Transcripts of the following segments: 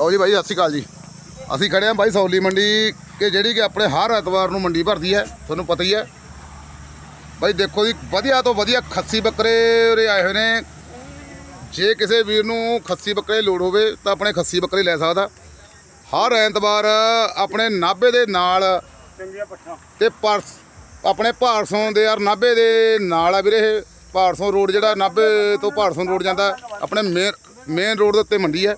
ਲਓ ਜੀ ਬਾਈ ਸਤਿ ਸ਼੍ਰੀ ਅਕਾਲ ਜੀ। ਅਸੀਂ ਖੜੇ ਆਂ ਬਾਈ ਸੌਲੀ ਮੰਡੀ ਕਿ ਜਿਹੜੀ ਕਿ ਆਪਣੇ ਹਰ ਐਤਵਾਰ ਨੂੰ ਮੰਡੀ ਭਰਦੀ ਹੈ ਤੁਹਾਨੂੰ ਪਤਾ ਹੀ ਹੈ। ਬਾਈ ਦੇਖੋ ਜੀ ਵਧੀਆ ਤੋਂ ਵਧੀਆ ਖੱਸੀ ਬੱਕਰੇ ਉਰੇ ਆਏ ਹੋਏ ਨੇ। ਜੇ ਕਿਸੇ ਵੀਰ ਨੂੰ ਖੱਸੀ ਬੱਕਰੇ ਲੋੜ ਹੋਵੇ ਤਾਂ ਆਪਣੇ ਖੱਸੀ ਬੱਕਰੇ ਲੈ ਸਕਦਾ। ਹਰ ਐਤਵਾਰ ਆਪਣੇ ਨਾਭੇ ਦੇ ਨਾਲ ਤੇ ਪਰਸ ਆਪਣੇ ਭਾਰਸੋਂ ਦੇ ਯਾਰ ਨਾਭੇ ਦੇ ਨਾਲ ਆ ਵੀਰੇ ਇਹ। ਭਾਰਸੋਂ ਰੋਡ ਜਿਹੜਾ ਨਾਭੇ ਤੋਂ ਭਾਰਸੋਂ ਰੋਡ ਜਾਂਦਾ ਆਪਣੇ ਮੇਨ ਮੇਨ ਰੋਡ ਦੇ ਉੱਤੇ ਮੰਡੀ ਹੈ।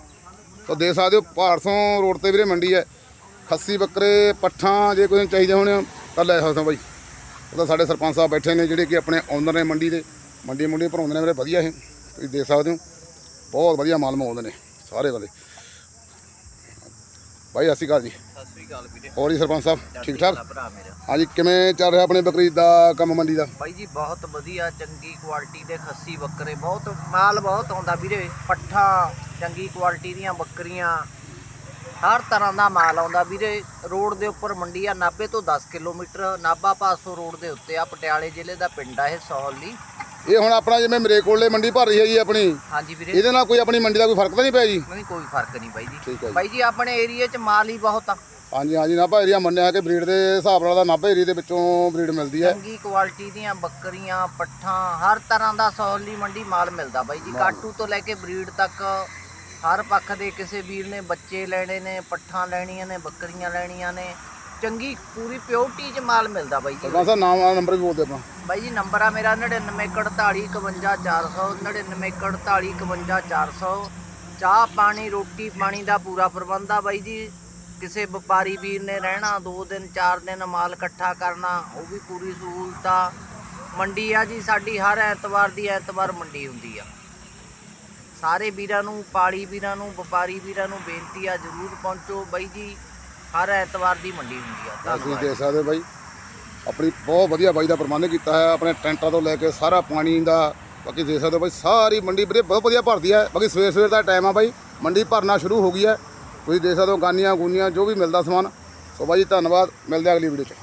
ਤਾਂ ਦੇਖ ਸਕਦੇ ਹੋ ਭਾਰਸੋਂ ਰੋਡ ਤੇ ਵੀਰੇ ਮੰਡੀ ਹੈ। ਖੱਸੀ ਬੱਕਰੇ ਪੱਠਾਂ ਜੇ ਕੋਈ ਨੂੰ ਚਾਹੀਦੇ ਹੋਣ ਤਾਂ ਲੈ ਸਕਦੇ ਹੋ ਬਾਈ। ਉਹ ਤਾਂ ਸਾਡੇ ਸਰਪੰਚ ਸਾਹਿਬ ਬੈਠੇ ਨੇ ਜਿਹੜੇ ਕਿ ਆਪਣੇ ਓਨਰ ਨੇ ਮੰਡੀ ਦੇ। ਮੰਡੀ ਮੁੰਡੀ ਭਰਾਉਂਦੇ ਨੇ ਵੀਰੇ ਵਧੀਆ ਇਹ। ਤੁਸੀਂ ਦੇਖ ਸਕਦੇ ਹੋ ਬਹੁਤ ਵਧੀਆ ਮਾਲ ਮਗਾਉਂਦੇ ਨੇ ਸਾਰੇ ਬੰਦੇ ਬਾਈ ਸਤਿ ਸ਼੍ਰੀ ਅਕਾਲ ਜੀ। ਸਤਿ ਸ੍ਰੀ ਅਕਾਲ ਵੀਰੇ। ਹੋਰ ਜੀ ਸਰਪੰਚ ਸਾਹਿਬ ਠੀਕ ਠਾਕ? ਹਾਂਜੀ ਕਿਵੇਂ ਚੱਲ ਰਿਹਾ ਆਪਣੇ ਬੱਕਰੀ ਦਾ ਕੰਮ ਮੰਡੀ ਦਾ? ਬਾਈ ਜੀ ਬਹੁਤ ਵਧੀਆ ਚੰਗੀ ਕੁਆਲਿਟੀ ਦੇ ਖੱਸੀ ਬੱਕਰੇ ਬਹੁਤ ਮਾਲ ਬਹੁਤ ਆਉਂਦਾ ਵੀਰੇ। ਪੱਠਾ ਚੰਗੀ ਕੁਆਲਿਟੀ ਦੀਆਂ ਬੱਕਰੀਆਂ ਹਰ ਤਰ੍ਹਾਂ ਦਾ ਮਾਲ ਆਉਂਦਾ। ਵੀਰੇ ਰੋਡ ਦੇ ਉੱਪਰ ਮੰਡੀ ਆ ਨਾਭੇ ਤੋਂ 10 ਕਿਲੋਮੀਟਰ ਨਾਭਾ ਪਾਸੋਂ ਰੋਡ ਦੇ ਉੱਤੇ ਆ ਪਟਿਆਲੇ ਜ਼ਿਲ੍ਹੇ ਦਾ ਪਿੰਡ ਆ ਇਹ ਸੌਲੀ ਇਹ ਹੁਣ ਆਪਣਾ ਜਿਵੇਂ ਮਰੇ ਕੋਲੇ ਮੰਡੀ ਭਰ ਰਹੀ ਹੈ ਜੀ ਆਪਣੀ ਹਾਂਜੀ ਵੀਰੇ। ਇਹਦੇ ਨਾਲ ਕੋਈ ਆਪਣੀ ਮੰਡੀ ਦਾ ਕੋਈ ਫ਼ਰਕ ਤਾਂ ਨਹੀਂ ਪਿਆ ਜੀ? ਨਹੀਂ ਕੋਈ ਫ਼ਰਕ ਨਹੀਂ ਬਾਈ ਠੀਕ ਜੀ ਹੈ ਜੀ। ਬਾਈ ਜੀ ਆਪਣੇ ਏਰੀਏ 'ਚ ਮਾਲ ਹੀ ਬਹੁਤ ਆ। ਹਾਂਜੀ ਹਾਂਜੀ ਨਾਭਾ ਏਰੀਆ ਮੰਨਿਆ ਕਿ ਬਰੀਡ ਦੇ ਹਿਸਾਬ ਨਾਲ ਦਾ ਨਾਭਾ ਏਰੀਆ ਦੇ ਵਿੱਚੋਂ ਬਰੀਡ ਮਿਲਦੀ ਹੈ। ਚੰਗੀ ਕੁਆਲਿਟੀ ਦੀਆਂ ਬੱਕਰੀਆਂ ਪੱਠਾਂ ਹਰ ਤਰ੍ਹਾਂ ਦਾ ਸੌਲੀ ਮੰਡੀ ਮਾਲ ਮਿਲਦਾ ਬਾਈ ਜੀ। ਕਾਟੂ ਤੋਂ ਲੈ ਕੇ ਬਰੀਡ ਤੱਕ ਹਰ ਪੱਖ ਦੇ ਕਿਸੇ ਵੀਰ ਨੇ ਬੱਚੇ ਲੈਣੇ ਨੇ ਪੱਠਾਂ ਲੈਣੀਆਂ ਨੇ ਬੱਕਰੀਆਂ ਲੈਣੀਆਂ ਨੇ। ਚੰਗੀ ਪੂਰੀ ਪਿਓਰਟੀ 'ਚ ਮਾਲ ਮਿਲਦਾ ਬਾਈ ਜੀ। ਸਰਪੰਚ ਸਾਹਿਬ ਨਾਮ ਆ ਨੰਬਰ ਵੀ ਬੋਲਦੇ ਆਪਣਾ ਬਾਈ ਜੀ ਨੰਬਰ ਆ ਮੇਰਾ 9948515400 9948515400 ਚਾਹ ਪਾਣੀ ਰੋਟੀ ਪਾਣੀ ਦਾ ਪੂਰਾ ਪ੍ਰਬੰਧ ਆ ਬਾਈ ਜੀ। ਕਿਸੇ ਵਪਾਰੀ ਵੀਰ ਨੇ ਰਹਿਣਾ 2 ਦਿਨ 4 ਦਿਨ ਮਾਲ ਇਕੱਠਾ ਕਰਨਾ ਉਹ ਵੀ ਪੂਰੀ ਸਹੂਲਤ। ਆ ਮੰਡੀ ਆ ਜੀ ਸਾਡੀ ਹਰ ਐਤਵਾਰ ਦੀ ਐਤਵਾਰ ਮੰਡੀ ਹੁੰਦੀ ਆ। ਸਾਰੇ ਵੀਰਾਂ ਨੂੰ ਪਾਲੀ ਵੀਰਾਂ ਨੂੰ ਵਪਾਰੀ ਵੀਰਾਂ ਨੂੰ ਬੇਨਤੀ ਆ ਜਰੂਰ ਪਹੁੰਚੋ ਬਾਈ ਜੀ। ਹਰ ਐਤਵਾਰ ਦੀ ਮੰਡੀ ਹੁੰਦੀ ਆ। ਅਸੀਂ ਧੰਨਵਾਦ ਦੇਖ ਸਕਦੇ ਹੋ ਬਾਈ। ਆਪਣੀ ਬਹੁਤ ਵਧੀਆ ਬਾਈ ਦਾ ਪ੍ਰਬੰਧ ਕੀਤਾ ਹੈ ਆਪਣੇ ਟੈਂਟਾਂ ਤੋਂ ਲੈ ਕੇ ਸਾਰਾ ਪਾਣੀ ਦਾ। ਬਾਕੀ ਦੇਖ ਸਕਦੇ ਹੋ ਬਾਈ ਸਾਰੀ ਮੰਡੀ ਵੀਰੇ ਬਹੁਤ ਵਧੀਆ ਭਰਦੀ ਹੈ। ਬਾਕੀ ਸਵੇਰ ਸਵੇਰ ਦਾ ਟਾਈਮ ਆ ਬਾਈ ਮੰਡੀ ਭਰਨਾ ਸ਼ੁਰੂ ਹੋ ਗਈ ਹੈ। ਤੁਸੀਂ ਦੇਖ ਸਕਦੇ ਹੋ ਗਾਨੀਆਂ ਗੂਨੀਆਂ ਜੋ ਵੀ ਮਿਲਦਾ ਸਮਾਨ। ਸੋ ਬਾਈ ਜੀ ਧੰਨਵਾਦ। ਮਿਲਦੇ ਅਗਲੀ ਵੀਡੀਓ 'ਚ।